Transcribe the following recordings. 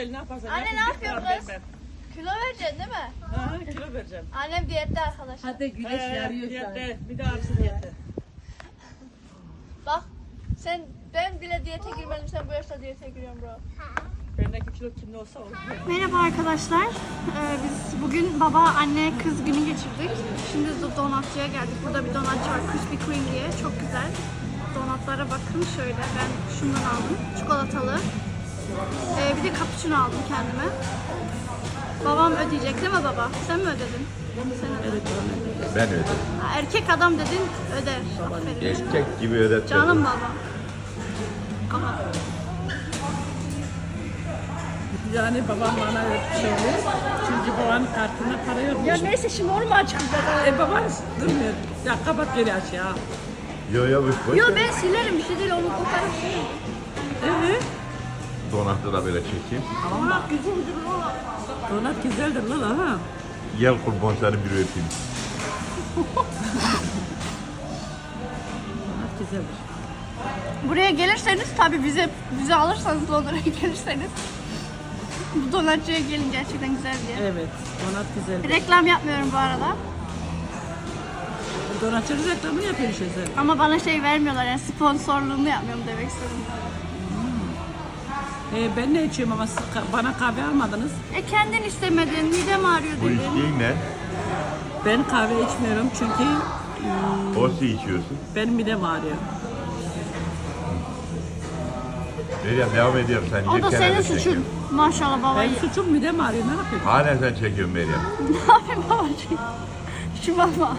değil ne yaparsan. Anne, yap, ne bir yapıyor karar kız? Kilo vereceksin değil mi? Ha, kilo vereceğim. Annem diyette arkadaşlar. Hadi güneş Ee, yarıyor sana. diyette, bir de arası diyette. Bak sen ben bile diyete girmedim sen bu yaşta diyete giriyorsun bro. Bendeki kilo kimde olsa olur. Merhaba arkadaşlar. Ee, biz bugün baba anne kız günü geçirdik. Şimdi de donatçıya geldik. Burada bir donatçı var Krispy Kreme diye. Çok güzel. Donatlara bakın şöyle. Ben şundan aldım. Çikolatalı. Ee, bir de cappuccino aldım kendime. Babam ödeyecek değil mi baba? Sen mi ödedin? Sen ödedin. Ben ödedim. Ha, Erkek adam dedin öder. Aferin. Erkek gibi ödetmedim. Canım baba. Aha. Yani babam bana şöyle. Çünkü babanın kartına para yok. Ya neyse şimdi onu mu açıklayacağız? E baban durmuyor. Ya kapat geri aç ya. Yo yo boş boş. Yo ben silerim bir şey değil onu koparıp silerim. Evet. Donatı da böyle çekeyim. Ama güzeldir valla. Donat güzeldir lan ha. Gel kurban seni bir öpeyim. Donat güzeldir. Buraya gelirseniz tabi bize bize alırsanız Londra'ya gelirseniz bu donatçıya gelin gerçekten güzel diye. Evet. Donat güzeldir. Reklam yapmıyorum bu arada. Donatçı reklamını yapıyor işte. Ama bana şey vermiyorlar yani sponsorluğunu yapmıyorum demek istedim. E, ben ne içiyorum ama siz ka- bana kahve almadınız. E kendin istemedin, midem ağrıyor Bu dedin. içtiğin ne? Ben kahve içmiyorum çünkü Osi içiyorsun. benim midem ağrıyor. Meryem devam ediyorum sen O da yerken senin de suçun. çekiyorum. Maşallah baba. Benim suçum midem ağrıyor ne yapayım? Hala sen çekiyorsun Meryem. Ne yapayım babacığım? Şu baba.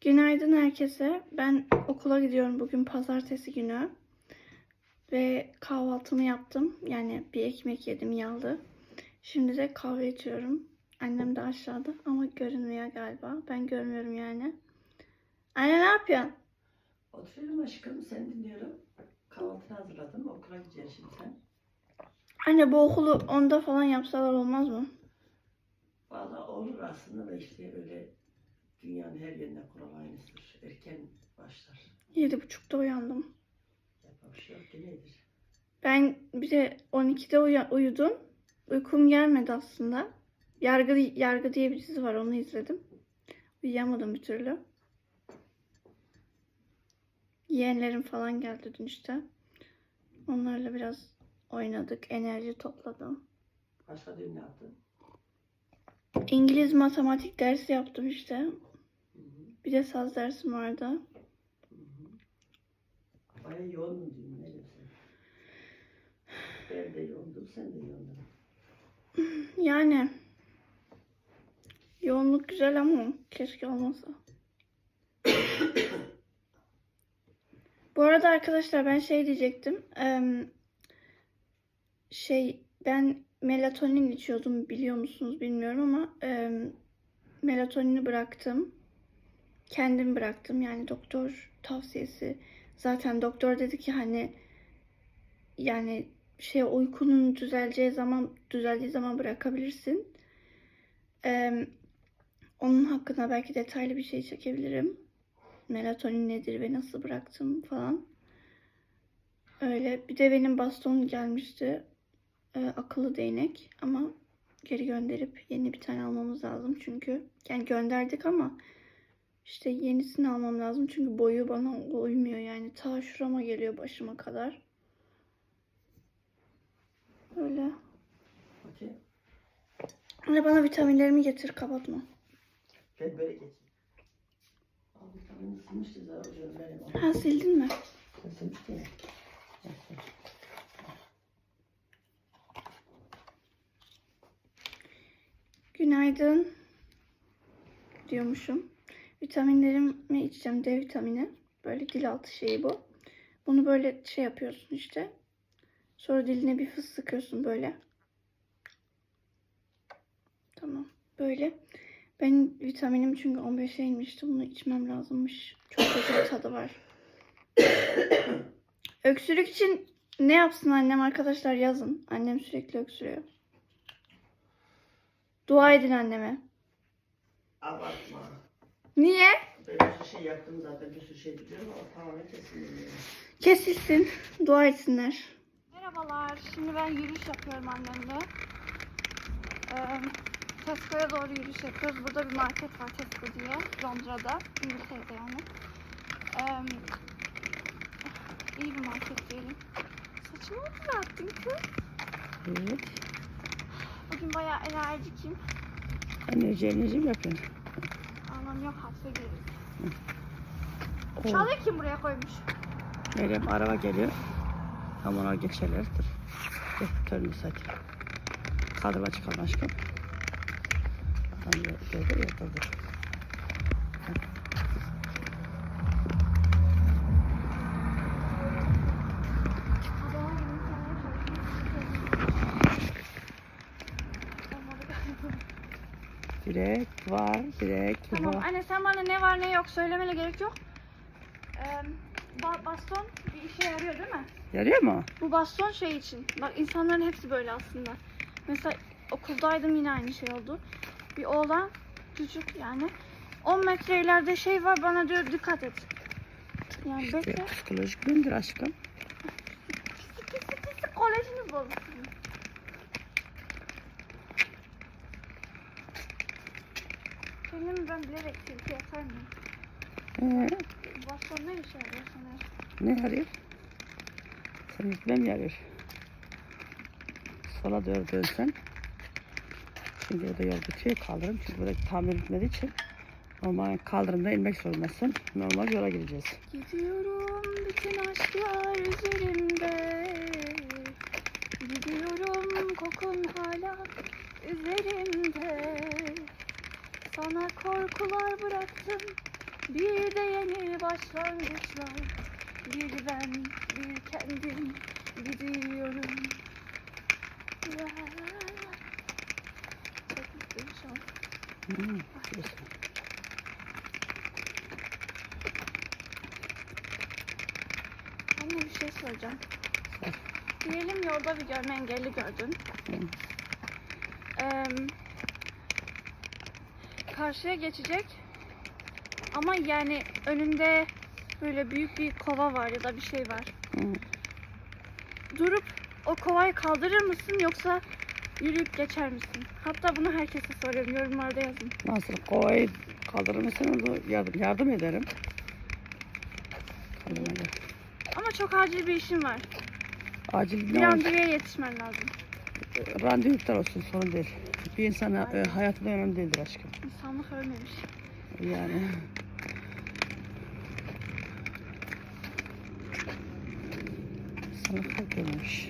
Günaydın herkese. Ben okula gidiyorum bugün pazartesi günü. Ve kahvaltımı yaptım. Yani bir ekmek yedim yağlı. Şimdi de kahve içiyorum. Annem de aşağıda ama görünmüyor galiba. Ben görmüyorum yani. Anne ne yapıyorsun? Oturuyorum aşkım seni dinliyorum. Kahvaltını hazırladım okula gideceksin şimdi sen. Anne bu okulu onda falan yapsalar olmaz mı? Valla olur aslında da işte öyle dünyanın her yerine kural aynısıdır. Erken başlar. Yedi buçukta uyandım. Nedir? Ben bir de 12'de uya- uyudum. Uykum gelmedi aslında. Yargı, Yargı diye bir dizi var onu izledim. Uyuyamadım bir türlü. Yeğenlerim falan geldi dün işte. Onlarla biraz oynadık. Enerji topladım. Başka dün ne yaptın? İngiliz matematik dersi yaptım işte. Bir de saz dersim vardı. Bayağı yoğundun dün ne diyorsun? Ben de yoğundum sen de yoğundun. Yani yoğunluk güzel ama keşke olmasa. Bu arada arkadaşlar ben şey diyecektim. Şey ben melatonin içiyordum biliyor musunuz bilmiyorum ama melatonini bıraktım. Kendim bıraktım yani doktor tavsiyesi. Zaten doktor dedi ki hani yani şey uykunun düzeleceği zaman düzeldiği zaman bırakabilirsin. Ee, onun hakkında belki detaylı bir şey çekebilirim. Melatonin nedir ve nasıl bıraktım falan. Öyle. Bir de benim baston gelmişti. Ee, akıllı değnek ama geri gönderip yeni bir tane almamız lazım çünkü yani gönderdik ama işte yenisini almam lazım çünkü boyu bana uymuyor yani ta şurama geliyor başıma kadar. Öyle. Okey. Anne bana vitaminlerimi getir kapatma. Ben böyle silmişti benim. Ha sildin mi? Sen silmiştin ya. Günaydın diyormuşum. Vitaminlerimi içeceğim. D vitamini. Böyle dil altı şeyi bu. Bunu böyle şey yapıyorsun işte. Sonra diline bir fıs sıkıyorsun böyle. Tamam. Böyle. Ben vitaminim çünkü 15'e inmişti. Bunu içmem lazımmış. Çok bir tadı var. Öksürük için ne yapsın annem arkadaşlar yazın. Annem sürekli öksürüyor. Dua edin anneme. Abartma. Niye? Ben bir sürü şey yaptım zaten bir sürü şey biliyorum ama tamamen kesin bilmiyorum. Kesilsin. Dua etsinler. Merhabalar. Şimdi ben yürüyüş yapıyorum annemle. Ee, Tesco'ya doğru yürüyüş yapıyoruz. Burada bir market var Tesco diye. Londra'da. İngiltere'de yani. Ee, iyi bir market diyelim. Saçımı mı düzelttin kız? Evet. Bugün bayağı enerjikim. Enerji enerjim yapıyorsun. Anlam yok hapse kim buraya koymuş? Meryem araba geliyor. Tam ona geçerler. Dur. Dur. Törünü sakin. Kadroba çıkalım aşkım. Adam gördü ya dur dur. Direk var. Direk Tamam var. anne sen bana ne var ne yok söylemene gerek yok. Ee, ba- baston bir işe yarıyor değil mi? Yarıyor mu? Bu baston şey için. Bak insanların hepsi böyle aslında. Mesela okuldaydım yine aynı şey oldu. Bir oğlan küçük yani 10 metre ileride şey var bana diyor dikkat et. Yani bekle. Psikolojik gündür aşkım. Pisi pisi pisi kolejini. Kendimi ben bilerek tilki yapar mıyım? Ee, Baston ne işe yarıyor sana? ne yarıyor? Sen gitmem mi yarıyor? Sola doğru dönsen. Şimdi orada yol bitiyor kaldırım. Çünkü burada tamir bitmediği için normal kaldırımda inmek zorundasın. Normal yola gireceğiz. Gidiyorum bütün aşklar üzerimde Gidiyorum kokun hala üzerimde Sana korkular bıraktım Bir de yeni başlangıçlar Bir ben bir kendim gidiyorum la. Çok mutluyum şu an. Hmm. Anne bir şey soracağım. Sor. Diyelim yolda bir görme engelli gördün. Hı. Eee, karşıya geçecek. Ama yani önünde böyle büyük bir kova var ya da bir şey var. Hı. Durup o kovayı kaldırır mısın yoksa yürüyüp geçer misin? Hatta bunu herkese soruyorum. Yorumlarda yazın. Nasıl kovayı kaldırır mısın? Yardım, yardım ederim. Kaldırmaya. Ama çok acil bir işin var. Acil Bir ne olacak? randevuya yetişmen lazım. Randevu iptal olsun sorun değil. Bir insana e, hayatında önemli değildir aşkım. İnsanlık ölmemiş. Yani. Kalp olmuş.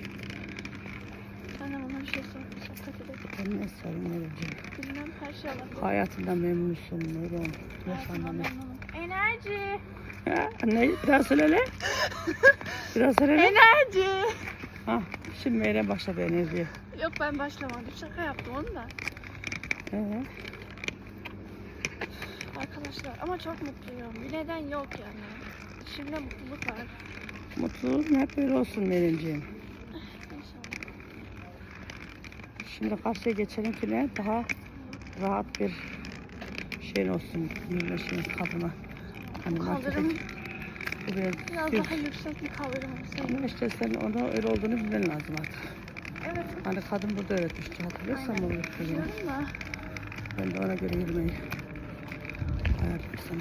Ben de bana bir şey sor. Sohbet edelim. Ben ne sorun ne diyeceğim. Bilmem her şey olabilir. Hayatından memnunsun. Hayatımdan Yaşamdan memnunum. Enerji. Ha, ne? Biraz söyle hele. Biraz söyle hele. Enerji. Ha, şimdi Meyrem başladı enerjiye. Yok ben başlamadım. Şaka yaptım onu da. Ee, Arkadaşlar ama çok mutluyum. Bir neden yok yani. İçimde mutluluk var. mutluluğun hep böyle olsun Meyremciğim. İnşallah. Şimdi karşıya geçelim ki ne? Daha rahat bir şey olsun. Yürümeşiniz kadına. Hani Kaldırım biraz biraz daha yüksek bir kaldırım olsaydı. Ama işte sen ona öyle olduğunu bilmen lazım artık. Hani kadın burada öğretmişti öğrettiğini. Biliyorum da. Ben de ona göre yürümeyi ayarladım sana.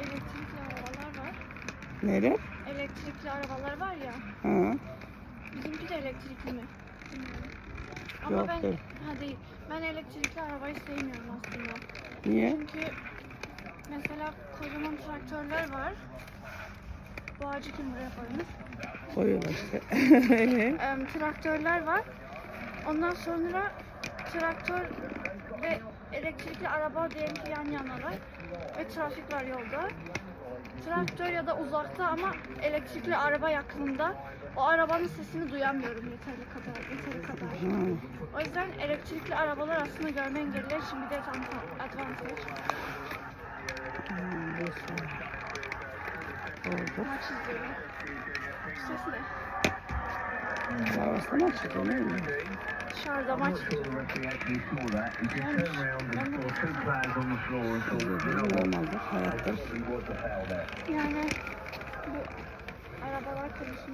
Elektrikli arabalar var. Neyle? Elektrikli arabalar var ya. Ha, Bizimki de elektrikli mi? Ama Yok, ben değil. ha değil. Ben elektrikli arabayı sevmiyorum aslında. niye? Çünkü mesela kocaman traktörler var. Bu ağacı kim buraya koymuş? Koyuyorlar işte. Em, traktörler var. Ondan sonra traktör ve elektrikli araba diyelim ki yan yanalar. Ve trafik var yolda. Traktör ya da uzakta ama elektrikli araba yakınında. O arabanın sesini duyamıyorum yeterli kadar, yeteri kadar. O yüzden elektrikli arabalar aslında görme engelliler için bir de neyse. Oldu. Maç izliyorum. Ses ne? Arabası mı açıldı ne bileyim. Dışarıda maç. Yani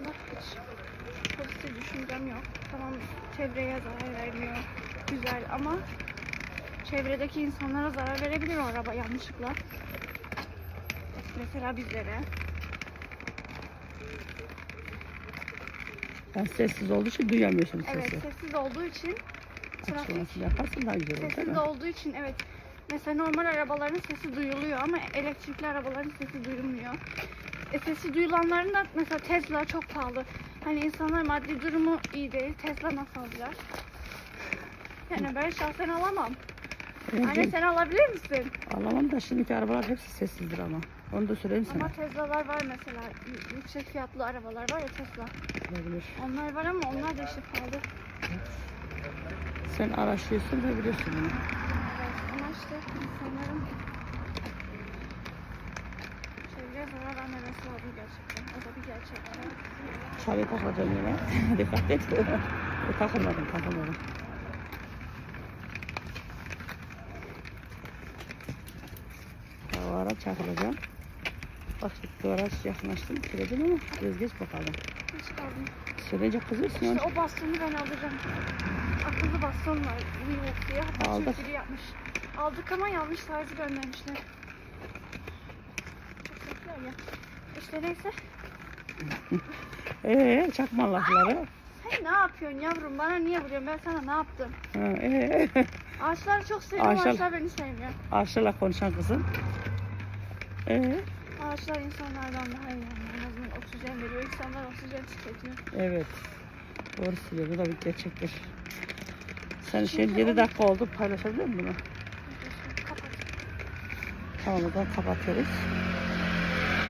konusunda hiç pozitif düşüncem yok. Tamam çevreye zarar vermiyor. Güzel ama çevredeki insanlara zarar verebilir o araba yanlışlıkla. Mesela bizlere. Ben sessiz olduğu için duyamıyorsun Evet sesi. sessiz olduğu için trafik yaparsın daha güzel olur değil sessiz mi? olduğu için evet. Mesela normal arabaların sesi duyuluyor ama elektrikli arabaların sesi duyulmuyor. E, sesi duyulanların da mesela Tesla çok pahalı. Hani insanlar maddi durumu iyi değil. Tesla nasıl alacak? Yani ben şahsen alamam. Anne sen alabilir misin? Alamam da şimdiki arabalar hepsi sessizdir ama. Onu da söyleyeyim sana. Ama Tesla'lar var mesela. Yüksek fiyatlı arabalar var ya Tesla. Olabilir. Onlar var ama onlar da işte pahalı. Sen araştırıyorsun ve biliyorsun bunu. Evet, ama işte insanların çevreye zarar vermemesi lazım gerçekten. O da bir gerçek. Çarıya takılacağım yine. Dikkat et. E, takılmadım, takılmadım. Duvara çakılacağım. Bak şimdi duvara yakınlaştım. Sürecim ama biraz geç bakalım. Hiç kaldım. Sürece kızıyorsun. İşte onun o bastonu ben alacağım. Akıllı baston var. Diye. Hatta Aldık. Yapmış. Aldık ama yanlış tarzı göndermişler. Ya. İşte neyse. Ee, çakma lafları. Sen ne yapıyorsun yavrum? Bana niye vuruyorsun? Ben sana ne yaptım? Ha, ee. Ağaçları çok seviyorum. Ağaçlar- Ağaçlar beni sevmiyor. Aşırla konuşan kızım. Ee, Ağaçlar insanlardan daha iyi. yani. En azından oksijen veriyor. İnsanlar oksijen tüketiyor. evet. Doğru söylüyor. Bu da bir gerçektir. Sen Şimdi şimdi 7 onu- dakika oldu. Paylaşabilir miyim bunu? Kapat. Tamam o zaman kapatıyoruz.